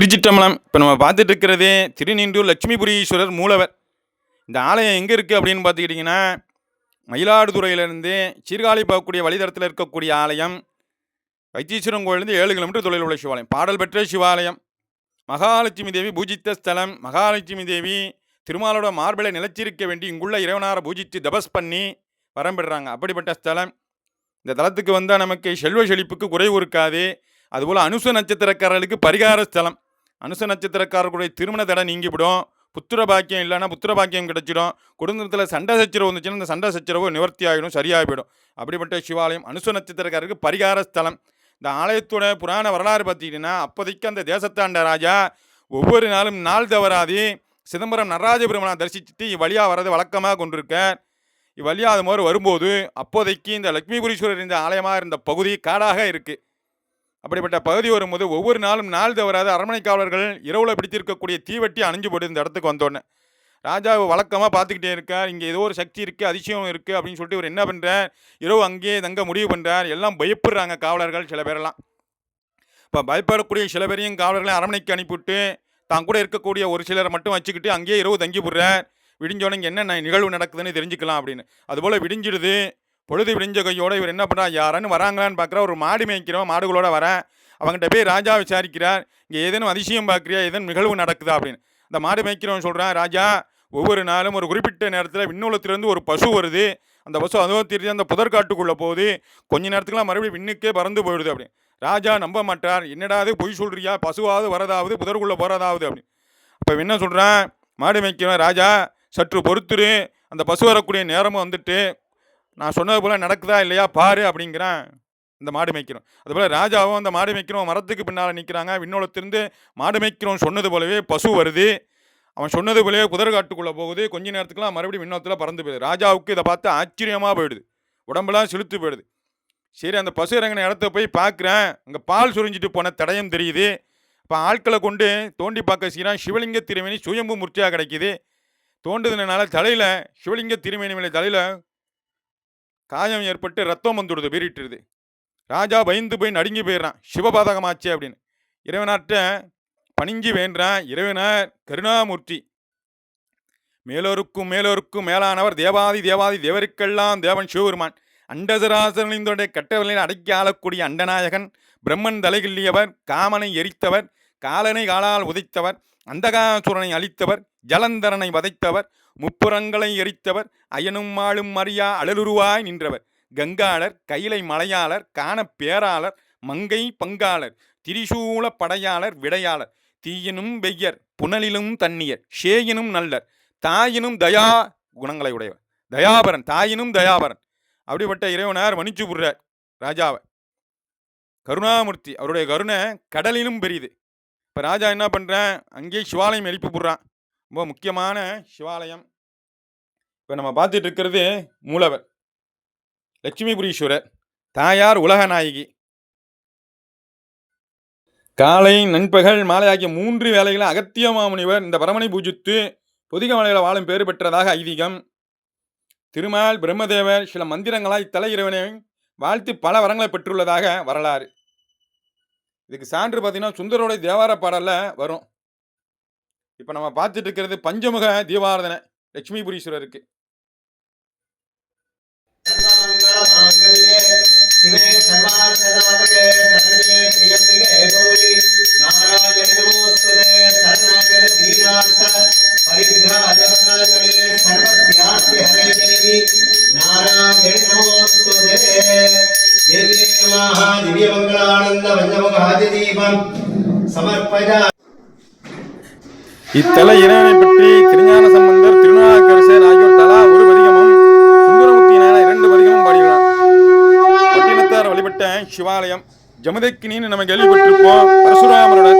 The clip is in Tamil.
திருச்சிட்டம்பலம் இப்போ நம்ம பார்த்துட்டு இருக்கிறதே திருநீண்டூர் லட்சுமிபுரீஸ்வரர் மூலவர். இந்த ஆலயம் எங்கே இருக்குது அப்படின்னு பார்த்துக்கிட்டிங்கன்னா மயிலாடுதுறையிலேருந்து சீர்காழி போகக்கூடிய வழித்தடத்தில் இருக்கக்கூடிய ஆலயம் வைத்தீஸ்வரன் கோயிலேருந்து ஏழு கிலோமீட்டர் தொலைவில் உள்ள சிவாலயம். பாடல் பெற்ற சிவாலயம். மகாலட்சுமி தேவி பூஜித்த ஸ்தலம். மகாலட்சுமி தேவி திருமாலோட மார்பிளை நிலச்சிருக்க வேண்டி இங்குள்ள இறைவனாரை பூஜித்து தபஸ் பண்ணி வரம் பெறுறாங்க அப்படிப்பட்ட ஸ்தலம். இந்த தலத்துக்கு வந்தால் நமக்கு செல்வ செழிப்புக்கு குறைவு இருக்காது அதுபோல் அனுச நட்சத்திரக்காரர்களுக்கு பரிகார ஸ்தலம். அனுச நட்சத்திரக்காரர்களுடைய திருமண தடை நீங்கிவிடும். புத்திர பாக்கியம் இல்லைன்னா புத்திர பாக்கியம் கிடைச்சிடும். குடும்பத்தில் சண்டை சச்சரவு வந்துச்சுன்னா அந்த சண்டை சச்சரவு நிவர்த்தி ஆகிடும் சரியாகி போயிடும் அப்படிப்பட்ட சிவாலயம் அனுச நட்சத்திரக்காரருக்கு பரிகார ஸ்தலம். இந்த ஆலயத்தோட புராண வரலாறு பார்த்தீங்கன்னா அப்போதைக்கு அந்த தேசத்தாண்ட ராஜா ஒவ்வொரு நாளும் நாள் தவறாதி சிதம்பரம் நடராஜ பெருமனை தரிசிச்சுட்டு இவ்வழியாக வரது வழக்கமாக கொண்டிருக்கார். இவ்வழியாக அது மாதிரி வரும்போது அப்போதைக்கு இந்த லட்சுமிபுரீஸ்வரர் இந்த ஆலயமாக இருந்த பகுதி காடாக இருக்குது அப்படிப்பட்ட பகுதி வரும்போது ஒவ்வொரு நாளும் நாள் தவறாத அரண்மனை காவலர்கள் இரவுல பிடித்திருக்கக்கூடிய தீவட்டி அணிஞ்சு போட்டு இந்த இடத்துக்கு வந்தோடனே. ராஜா வழக்கமாக பார்த்துக்கிட்டே இருக்கார். இங்கே ஏதோ ஒரு சக்தி இருக்குது அதிசயம் இருக்குது அப்படின்னு சொல்லிட்டு இவர் என்ன பண்ணுறார் இரவு அங்கேயே தங்க முடிவு பண்ணுறார் எல்லாம் பயப்படுறாங்க காவலர்கள் சில பேரெல்லாம். இப்போ பயப்படக்கூடிய சில பேரையும் காவலர்களை அரண்மனைக்கு அனுப்பிவிட்டு தான் கூட இருக்கக்கூடிய ஒரு சிலரை மட்டும் வச்சுக்கிட்டு அங்கேயே இரவு தங்கி போடுறார் விடிஞ்சோடனே என்ன நிகழ்வு நடக்குதுன்னு தெரிஞ்சுக்கலாம் அப்படின்னு. அதுபோல் விடிஞ்சிடுது. பொழுது விடிஞ்ச கையோடு இவர் என்ன பண்ணுறா யாரான்னு வராங்களான்னு பார்க்குறா ஒரு மாடு மேய்க்கிறோம் மாடுகளோட வரேன். அவங்ககிட்ட போய் ராஜா விசாரிக்கிறார். இங்கே ஏதேனும் அதிசயம் பார்க்குறியா? ஏதேனும் நிகழ்வு நடக்குதா? அப்படின்னு. அந்த மாடு மேய்க்கிறவன் சொல்கிறான் ராஜா ஒவ்வொரு நாளும் ஒரு குறிப்பிட்ட நேரத்தில் விண்ணுலத்திலேருந்து ஒரு பசு வருது. அந்த பசு அதுவும் தெரிஞ்சு அந்த புதற்காட்டுக்குள்ளே போகுது. கொஞ்ச நேரத்துக்குலாம் மறுபடியும் விண்ணுக்கே பறந்து போயிடுது அப்படின்னு. ராஜா நம்ப மாட்டார். என்னடாது பொய் சொல்கிறியா பசுவாவது வரதாவது புதற்குள்ளே போகிறதாவது அப்படின்னு. அப்போ என்ன சொல்கிறான் மாடு மேய்க்கிறவன் ராஜா சற்று பொறுத்துரு. அந்த பசு வரக்கூடிய நேரமும் வந்துட்டு நான் சொன்னது போல் நடக்குதா இல்லையா? பாரு அப்படிங்கிறான். இந்த மாடு மேய்க்கிறோம். அதுபோல் ராஜாவும் அந்த மாடு மேய்க்கிறோம். மரத்துக்கு பின்னால் நிற்கிறாங்க விண்ணோளத்திலிருந்து மாடு மேய்க்கிறோம் சொன்னது போலவே பசு வருது. அவன் சொன்னது போலவே புதர்காட்டுக்குள்ளே போகுது. கொஞ்ச நேரத்துக்குலாம் மறுபடியும் விண்ணோத்தில் பறந்து போயிடுது. ராஜாவுக்கு இதை பார்த்து ஆச்சரியமாக போயிடுது. உடம்பெல்லாம் செலுத்து போயிடுது. சரி அந்த பசு இறங்கின இடத்த போய் பார்க்குறேன். அங்கே பால் சுரிஞ்சிட்டு போன தடயம் தெரியுது. இப்போ ஆட்களை கொண்டு தோண்டி பார்க்க செய்கிறான் சிவலிங்க திருமணி சுயம்பு முர்த்தியாக கிடைக்குது. தோண்டுதுனால தலையில் சிவலிங்க திருமணி மேலே தலையில் காயம் ஏற்பட்டு ரத்தம் வந்துடுது வீறிட்டுருது. ராஜா பயந்து போய் நடுங்கி போயிடுறான். சிவபாதகமாச்சு அப்படின்னு. இறைவனாட்ட பணிஞ்சு வேண்டான் இறைவனார் கருணாமூர்த்தி. மேலோருக்கும் மேலோருக்கும் மேலானவர் தேவாதி தேவாதி தேவருக்கெல்லாம் தேவன் சிவபெருமான். அண்டசராசனிந்தோடைய கட்டவர்களில் அடக்கி ஆளக்கூடிய அண்டநாயகன் பிரம்மன் தலைகிள்ளியவர் காமனை எரித்தவர் காலனை காலால் உதைத்தவர் அந்தகாசுரனை அழித்தவர் ஜலந்தரனை வதைத்தவர் முப்புறங்களை எரித்தவர் அயனும் மாளும் மரியா அழலுருவாய் நின்றவர். கங்காளர் கைலை மலையாளர் காண பேராளர் மங்கை பங்காளர் திரிசூல படையாளர் விடையாளர் தீயினும் வெய்யர் புனலிலும் தண்ணியர் ஷேயினும் நல்லர் தாயினும் தயா குணங்களை உடையவர். தயாபரன் தாயினும் தயாபரன். அப்படிப்பட்ட இறைவனார் மன்னிச்சு புடுறார் ராஜாவை. கருணாமூர்த்தி அவருடைய கருணை கடலிலும் பெரியது இப்போ ராஜா என்ன பண்ணுறேன் அங்கேயே சிவாலயம் எழுப்பி போடுறான் ரொம்ப முக்கியமான சிவாலயம். இப்போ நம்ம பார்த்துட்டு இருக்கிறது மூலவர். லட்சுமிபுரீஸ்வரர் தாயார் உலக நாயகி. காலை நண்பகல் மாலை ஆகிய மூன்று வேலைகளை அகத்தியமாமுனிவர் இந்த பரமனை பூஜித்து பொதிக மலையில் வாழும் பேறு பெற்றதாக ஐதீகம். திருமால் பிரம்மதேவர் சில மந்திரங்களாய் தலை இறைவனை வாழ்த்து பல வரங்களை பெற்றுள்ளதாக வரலாறு. இதுக்கு சான்று பார்த்தீங்கன்னா சுந்தரோட தேவார பாடலில் வரும். இப்போ நம்ம பார்த்துட்டு இருக்கிறது பஞ்சமுக தீபாரதனை லட்சுமிபுரீஸ்வரருக்கு. நாராயணமோஸ்து தேவி நமஹ திவ்யமங்களானந்த வந்தமுக இத்தல இறைவனை பற்றி திருஞான சம்பந்தர் திருநாக்கரசர் ஆகியோர் தலா ஒரு பதிகமும் சுந்தரமுத்தியினால இரண்டு பதிகமும் பாடியுள்ளார். பட்டினத்தார் வழிபட்ட சிவாலயம் ஜமதக்கினின்னு நம்ம கேள்விப்பட்டிருப்போம். பரசுராமரோட